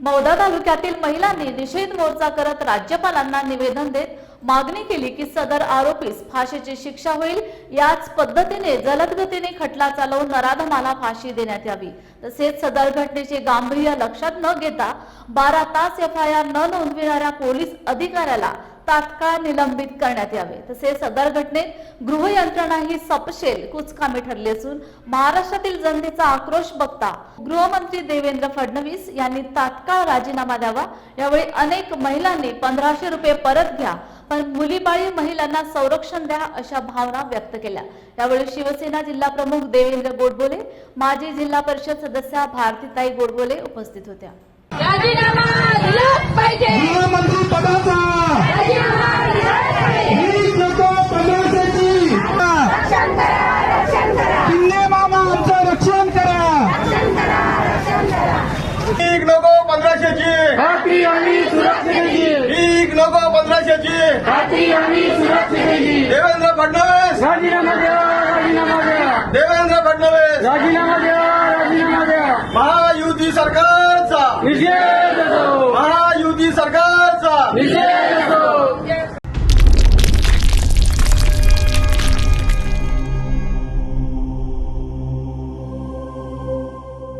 मौदा तालुक्यातील महिलांनी निषेध मोर्चा करत राज्यपालांना निवेदन देत मागणी केली की सदर आरोपीस फाशीची शिक्षा होईल याच पद्धतीने जलद गतीने खटला चालवून नराधमाला फाशी देण्यात यावी. तसेच सदर घटनेचे गांभीर्य लक्षात न घेता बारा तास एफ आय आर न नोंदविणाऱ्या पोलीस अधिकाऱ्याला तात्काळ निलंबित करण्यात यावे. तसेच सदर घटनेत गृहयंत्रणा ही सपशेल कुचकामी ठरली असून महाराष्ट्रातील जनतेचा आक्रोश बघता गृहमंत्री देवेंद्र फडणवीस यांनी तात्काळ राजीनामा द्यावा. यावेळी अनेक महिलांनी पंधराशे रुपये परत घ्या पण मुलीबाळी महिलांना संरक्षण द्या अशा भावना व्यक्त केल्या. यावेळी शिवसेना जिल्हा प्रमुख देवेंद्र गोडबोले माजी जिल्हा परिषद सदस्या भारतीताई गोडबोले उपस्थित होत्या. भीक नको पंधराशेची आणि सुरक्षितेची देवेंद्र फडणवीस. राजीनामा द्या राजीनामा द्या. देवेंद्र फडणवीस. राजीनामा द्या राजीनामा द्या. महायुती सरकारचा. असो महायुती सरकारचा. निषेध